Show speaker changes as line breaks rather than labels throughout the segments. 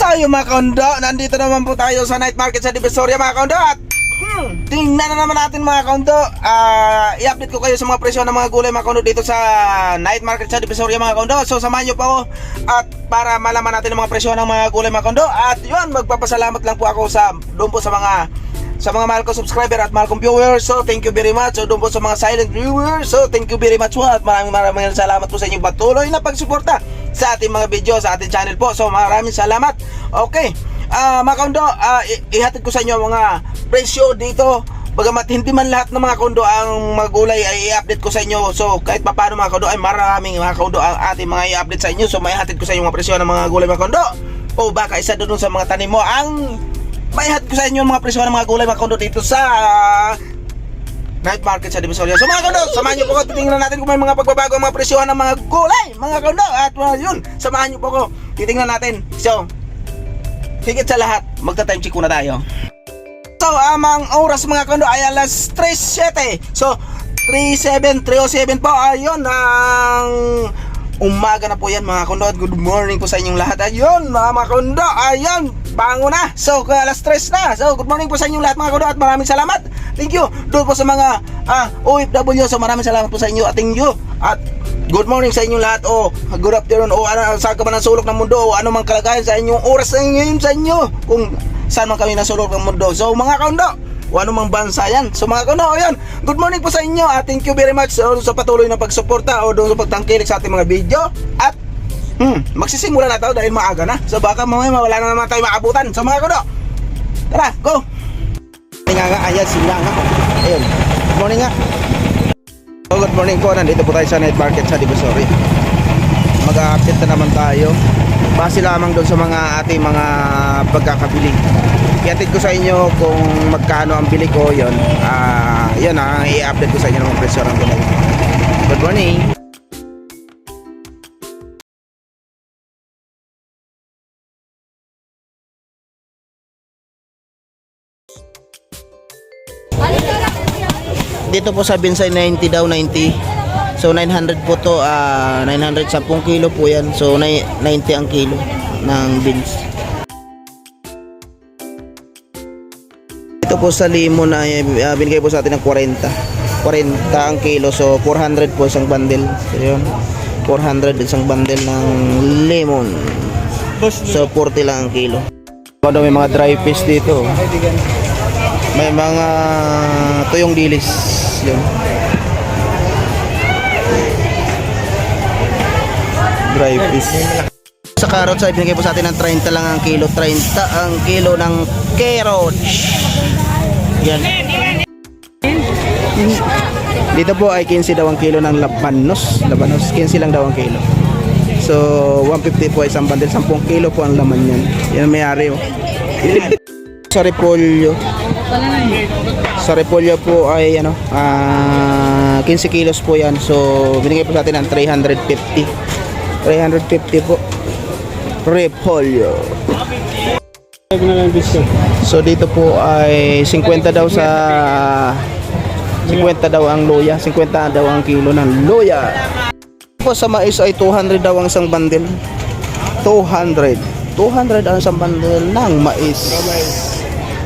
So yung mga kondo, nandito naman po tayo sa night market sa Divisoria mga kondo at hmm, tingnan na naman natin mga kondo Ah, I-update ko kayo sa mga presyo ng mga gulay mga kondo dito sa night market sa Divisoria mga kondo So samahan nyo pa ako at para malaman natin ang mga presyo ng mga gulay mga kondo At yun, magpapasalamat lang po ako sa doon po sa mga sa mga mahal ko subscriber at mahal kong viewers. So thank you very much. So doon po sa mga silent viewers. So thank you very much po At maraming maraming salamat po sa inyong patuloy na pagsuporta Sa ating mga video sa ating channel po. So maraming salamat. Okay. Ah, mga kondo, i- ihatid ko sa inyo mga presyo dito. Bagamat hindi man lahat ng mga kondo ang mga gulay ay i-update ko sa inyo. So kahit pa paano mga kondo ay maraming mga kondo ang ating mga i-update sa inyo. So may ko sa inyo mga presyo ng mga gulay mga kondo. O baka isa doon sa mga tanim mo ang may ko sa inyo mga presyo ng mga gulay mga kondo dito sa night market sa Divisoria. So mga kondo, samahan niyo po ako. Titingnan natin kung may mga pagbabago ang mga presyo ng mga gulay, mga kondo. At uh, yun, samahan niyo po ako. Titingnan natin. So, higit sa lahat, magta-time check muna tayo. So, amang oras mga kondo ay alas 3.07. So, 3.7, 3.07 po. Ayun, ang umaga na po yan mga kondo. At good morning po sa inyong lahat. Ayun, mga, mga kondo. Ayun, bango na. So, alas 3 na. So, good morning po sa inyong lahat mga kondo. At maraming salamat. Thank you. Doon po sa mga ah, OFW. So, maraming salamat po sa inyo. At thank you. At Good morning sa inyong lahat o good afternoon o ano, saan ka man ang sulok ng mundo o ano mang kalagayan sa inyong oras na ngayon sa inyo kung saan man kami nasulok ng mundo. So mga kaundo, o ano mang bansa yan. So mga kaundo, ayan, good morning po sa inyo at thank you very much uh, sa patuloy na pagsuporta o doon sa pagtangkilik sa ating mga video at hmm, magsisimula na tayo dahil maaga na. So baka mamaya mawala na naman tayo maabutan. So mga kaundo, tara, go! Nga nga, ayan, sila nga. Ayun, good morning nga. So, good morning po. Nandito po tayo sa night market sa Divisoria. Mag-a-update na naman tayo. Base lamang doon sa mga ating mga pagkakabili. Iatid ko sa inyo kung magkano ang bili ko yon. Ah, yun ah, i-update ko sa inyo ng mga presyo ng gulay. Good morning. Dito po sa Binsay 90 daw 90. So 900 po to, ah 900 10 kilo po yan. So nai- 90 ang kilo ng beans. Ito po sa limon na uh, binigay po sa atin ng 40. 40 ang kilo. So 400 po isang bundle. So yun. 400 isang bundle ng lemon. So 40 lang ang kilo. Ano may mga dry fish dito. May mga tuyong dilis. Yun. Dry fish. Sa carrots ay binigay po sa atin ng 30 lang ang kilo. 30 ang kilo ng carrots. Yan. Dito po ay 15 daw ang kilo ng labanos. Labanos, 15 lang daw ang kilo. So, 150 po isang bundle. 10 kilo po ang laman yan. Yan ang may-ari. Oh. sa repolyo. Sa repolyo po ay ano, ah 15 kilos po yan. So, binigay po sa atin ng 350. 350 po. Repolyo. So, dito po ay 50 daw sa 50 daw ang luya. 50 daw ang kilo ng luya. Po sa mais ay 200 daw ang isang bundle. 200. 200 ang isang bundle ng mais.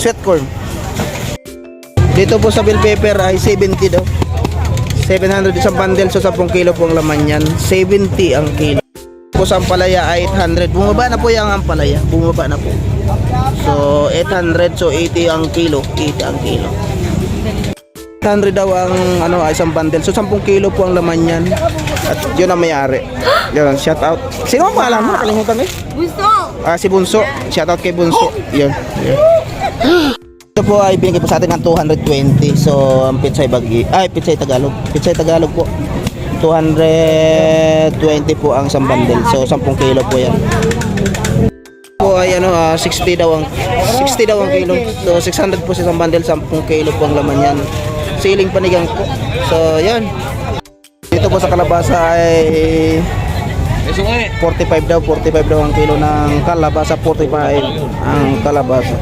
Sweet corn. Dito po sa bell pepper ay 70 daw. 700 isang bundle so 10 kilo po ang laman yan. 70 ang kilo. Po sa ampalaya ay 800. Bumaba na po yung ampalaya. Bumaba na po. So 800 so 80 ang kilo. 80 ang kilo. 800 daw ang ano isang bundle. So 10 kilo po ang laman yan. At yun ang may-ari. Yun, shout out. Sino ang pangalan mo? Nakalimutan eh.
Gusto!
Ah, si Bunso. Shout out kay Bunso. Yun. Yun. Ito po ay binigay po sa atin ng 220. So, ang pizza bagi. Ay, pizza Tagalog. Pizza Tagalog po. 220 po ang isang bundle. So, 10 kilo po yan. Po ay ano, ah, 60 daw ang 60 daw ang kilo. So, 600 po sa isang bundle, 10 kilo po ang laman yan. Siling panigang po. So, yan. Dito po sa kalabasa ay 45 daw, 45 daw ang kilo ng kalabasa, 45 ang kalabasa.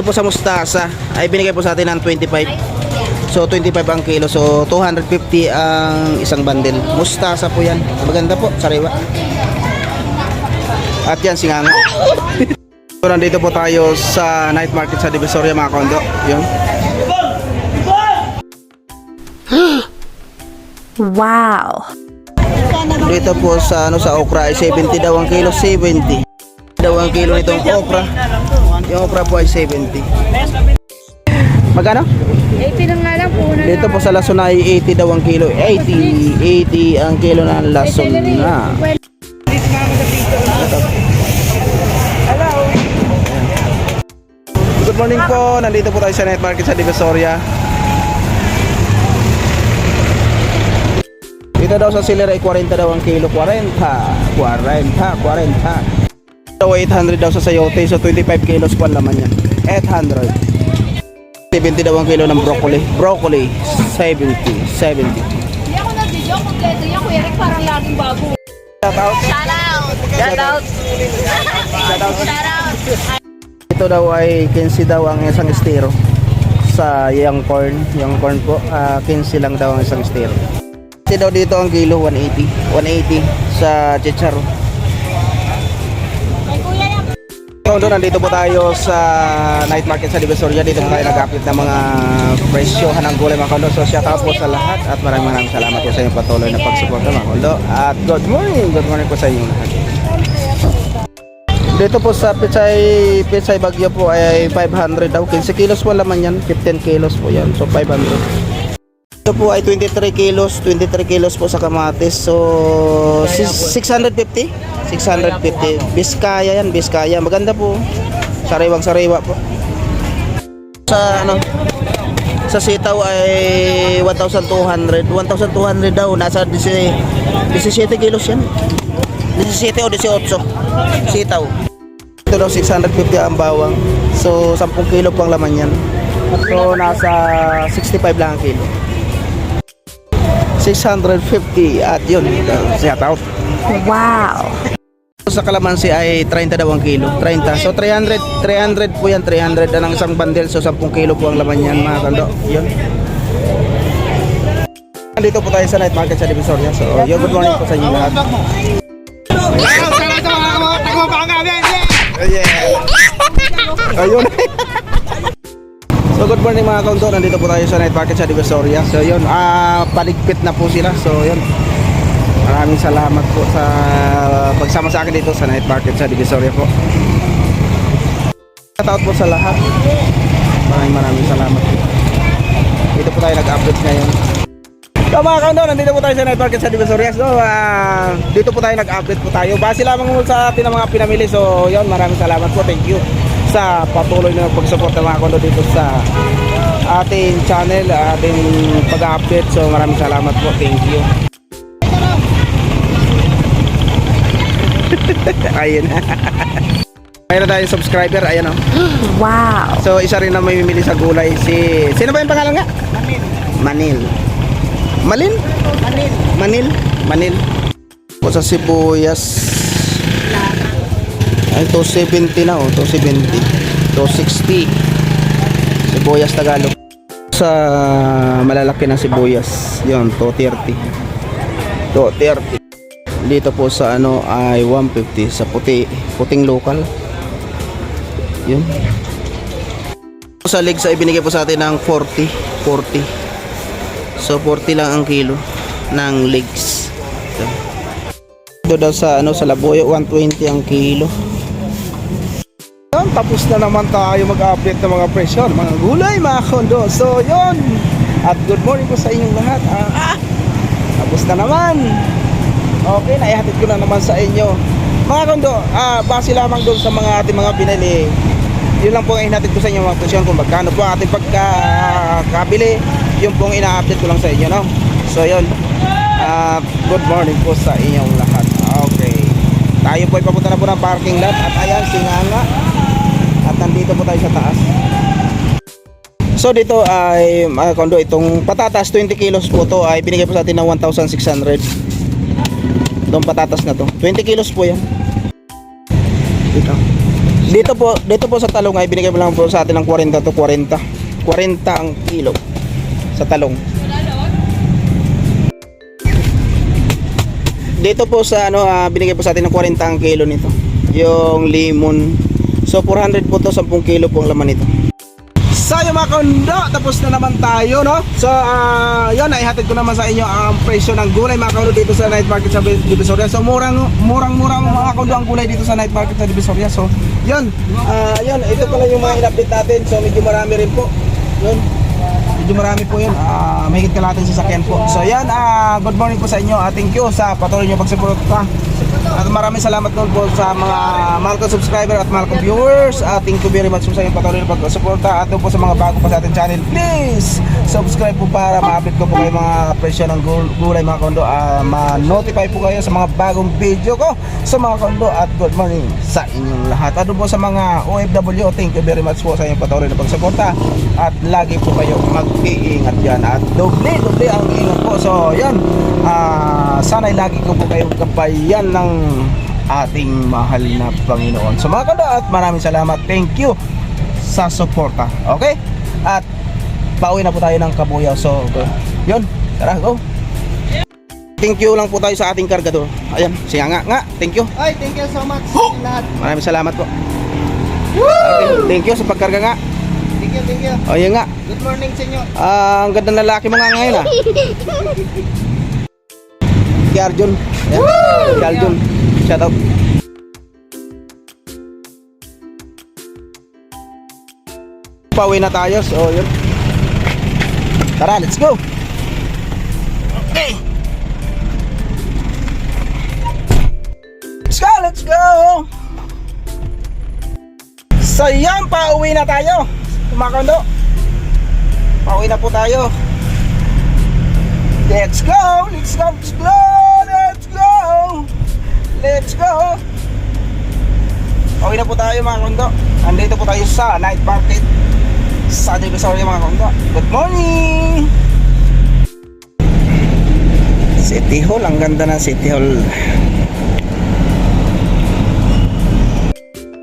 Ito po sa mustasa ay binigay po sa atin ng 25. So 25 ang kilo. So 250 ang isang bundle. Mustasa po 'yan. Maganda po, sariwa. At yan, singanga. so, nandito po tayo sa night market sa Divisoria mga kondo. Yun.
Wow.
Dito po sa ano sa okra ay 70 daw ang kilo, 70. Daw ang kilo nitong okra. Yung okra po ay 70. Magkano?
80 lang nga lang po na
Dito po sa lason ay 80 daw ang kilo. 80, 80 ang kilo ng lason na. Good morning po. Nandito po tayo sa night market sa Divisoria. Dito daw sa Siller ay 40 daw ang kilo. 40. 40. 40. Daw 800 daw sa sayote. So 25 kilos ang laman niya. 800. 70 daw ang kilo ng broccoli. Broccoli. 70. 70.
Hindi ako nag-video, kompleto yan. Kuya Rick, parang laging bago.
Shout out.
Shout out! Shout out!
Shout out.
Shout out!
Ito daw ay 15 daw ang isang estero sa young corn. Young corn po, ah, 15 lang daw ang isang estero. Kasi daw dito ang kilo 180. 180 sa chicharo. So, nandito po tayo sa night market sa Divisoria. Dito po tayo nag-update ng mga presyohan ng gulay mga kondo. So, shout out po sa lahat at maraming maraming salamat po sa inyong patuloy na pagsuporta mga kondo. At good morning, good morning po sa inyong lahat. Dito po sa Pichay, Pichay Bagyo po ay 500 daw. 15 kilos po laman yan. 15 kilos po yan. So 500. Ito po ay 23 kilos. 23 kilos po sa kamatis. So sis- 650. 650. Biskaya yan. Biskaya. Maganda po. Sariwang sariwa po. Sa ano sa sitaw ay 1,200. 1,200 daw. Nasa 17 17 kilos yan. 17 o 18. Sitaw. Ito daw 650 ang bawang. So 10 kilo pang laman yan. So nasa 65 lang ang kilo. 650 at yun. Shout out.
Wow.
Sa kalamansi ay 30 daw ang kilo. 30. So 300 300 po yan. 300 na ng isang bundle. So 10 kilo po ang laman yan mga kando. Yun. Nandito po tayo sa night market sa Divisoria. So yun, good morning po sa inyo lahat. Yeah. Ayun. Good morning mga kaundo, nandito po tayo sa night market sa Divisoria. So yun, ah paligpit na po sila. So yun. Maraming salamat po sa pagsama sa akin dito sa night market sa Divisoria po. Shoutout po sa lahat. Maraming maraming salamat po. Dito po tayo nag-update ngayon. So mga kaundo, nandito po tayo sa night market sa Divisoria. So ah, dito po tayo nag-update po tayo. Base lamang sa atin ng mga pinamili. So yun, maraming salamat po. Thank you sa patuloy na pag-support ng mga kaundo dito sa ating channel, ating pag-update. So maraming salamat po. Thank you. Ayun. Mayroon tayong subscriber, ayan o.
Wow.
So isa rin na may mimili sa gulay si Sino ba yung pangalan nga? Manil. Manil. Manil? Manil. Manil. O sa sibuyas. Ay, 270 na oh, 270. 260. Sibuyas Tagalog. Sa malalaki na sibuyas, yon 230. 230. Dito po sa ano ay 150 sa puti, puting local. Yun. Sa legs ay binigay po sa atin ng 40. 40. So 40 lang ang kilo ng legs. Ito. Ito daw sa ano sa laboy 120 ang kilo. Tapos na naman tayo mag-update ng mga presyo ng mga gulay mga kondo. So yun. At good morning po sa inyong lahat. Ah, tapos na naman. Okay, naihatid ko na naman sa inyo. Mga kondo, ah, base lamang doon sa mga ating mga pinili. Yun lang po ang ihatid ko sa inyo mga presyon kung magkano po ang ating pagkakabili. Yun po ang ina-update ko lang sa inyo, no? So yun. Ah, good morning po sa inyong lahat. Okay. Tayo po ay papunta na po ng parking lot at ayan, singanga. At nandito po tayo sa taas. So dito ay mga kondo itong patatas 20 kilos po to ay binigay po sa atin ng 1,600. Itong patatas na to. 20 kilos po yan. Dito. Dito po, dito po sa talong ay binigay mo lang po sa atin ng 40 to 40. 40 ang kilo sa talong. Dito po sa ano, ah, binigay po sa atin ng 40 ang kilo nito. yung lemon. So 400 po to, 10 kilo po ang laman nito. So yung mga kondo, tapos na naman tayo no? So ah, yun, naihatid ko naman sa inyo ang presyo ng gulay mga kondo dito sa night market sa Divisoria. So murang, murang murang mga kondo ang gulay dito sa night market sa Divisoria. So yun, ah, yun, ito pala yung mga in-update natin. So medyo marami rin po. Yun, medyo marami po yun. Ah, Mahigit kalating sasakyan po. So yan, ah, good morning po sa inyo. Ah, Thank you sa patuloy nyo pagsuporta at maraming salamat nun po sa mga mahal kong subscriber at mahal kong viewers. At thank you very much po sa inyong patuloy na pagsuporta. At po sa mga bago pa sa ating channel, please subscribe po para ma-update ko po kayo mga presyo ng gul- gulay mga kondo. Ah, ma-notify po kayo sa mga bagong video ko sa mga kondo. At good morning sa inyong lahat. At po sa mga OFW, thank you very much po sa inyong patuloy na pagsuporta. At lagi po kayo mag-iingat yan. At doble, doble ang ingat po. So, yan. Ah, sana'y lagi ko po kayong kabayan ng ating mahal na Panginoon. So mga kanda at maraming salamat. Thank you sa suporta. Okay? At pauwi na po tayo ng Kabuyaw. So, go. yun. Tara, go. Thank you lang po tayo sa ating kargador. Ayan, siya nga nga. Thank you.
Ay, thank you so much inyong lahat.
Maraming salamat po. Okay, thank you sa pagkarga nga.
Thank you, thank you.
O, yun nga.
Good morning sa inyo.
Ah, ang ganda ng lalaki mo nga ngayon ah. Si Arjun. Yan. Si Arjun. Shout out. Pauwi na tayo. So, yun. Tara, let's go. Okay. Let's go, let's go. So, yan, pauwi na tayo. Mga kondo. Pauwi na po tayo. Let's go! Let's go! Let's go! Let's go! Pauwi na po tayo mga kondo. Andito po tayo sa night market sa Divisoria mga kondo. Good morning! City Hall. Ang ganda ng City Hall.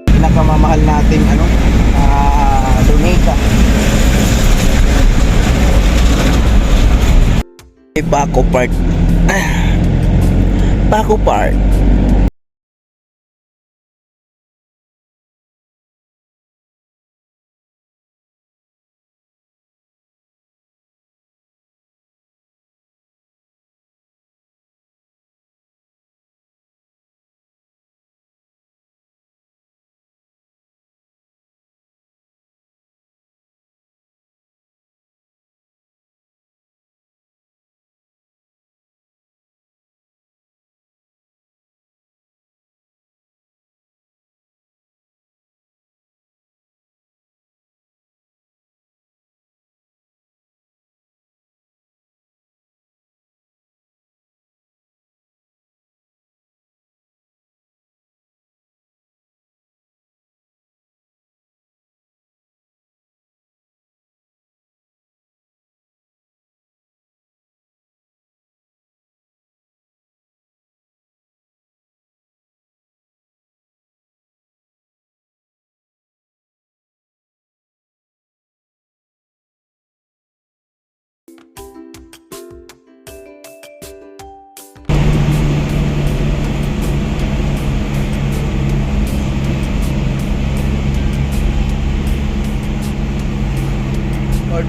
Pinakamamahal nating ano, ah, Luneta. Baco Park. Baco Park.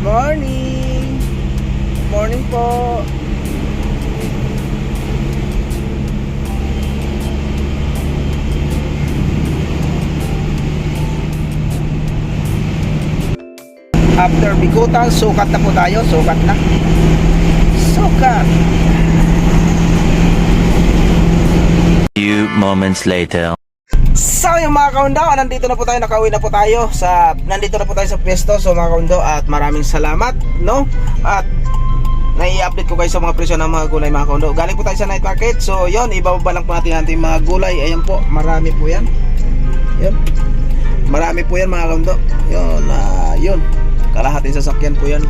Morning! Good morning po! After bigutan, sukat na po tayo. Sukat na. Sukat!
Few moments later.
So yung mga kaundo, nandito na po tayo, nakauwi na po tayo sa, nandito na po tayo sa pwesto. So mga kaundo, at maraming salamat, no? At nai-update ko kayo sa mga presyo ng mga gulay mga kaundo. Galing po tayo sa night market. So yon ibababa lang po natin ating mga gulay. Ayan po, marami po yan. Yun. Marami po yan mga kaundo. Yun, ah, yun. Kalahating sasakyan po yan.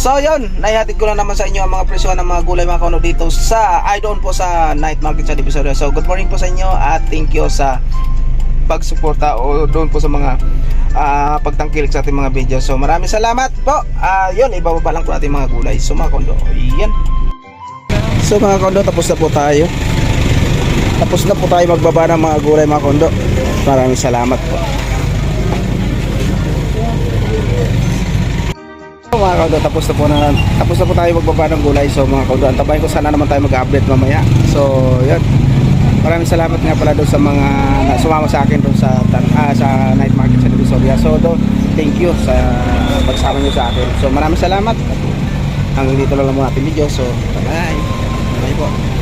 So yun, naihatid ko lang naman sa inyo ang mga presyo ng mga gulay mga kauno dito sa doon po sa night market sa Divisoria. So good morning po sa inyo at thank you sa pagsuporta o doon po sa mga ah, pagtangkilik sa ating mga video. So maraming salamat po. Ah, yun, ibababa lang po natin mga gulay. So mga kondo, yan. So mga kondo, tapos na po tayo. Tapos na po tayo magbaba ng mga gulay mga kondo. Maraming salamat po. So, mga kaudo, tapos na po na tapos na po tayo magbaba ng gulay. So mga kaudo, antabayan ko sana naman tayo mag-update mamaya. So, yun. Maraming salamat nga pala doon sa mga na sumama sa akin doon sa ah, sa night market sa Divisoria. So, do, thank you sa pagsama niyo sa akin. So, maraming salamat. Hanggang dito lang muna ating video. So, bye. Bye po.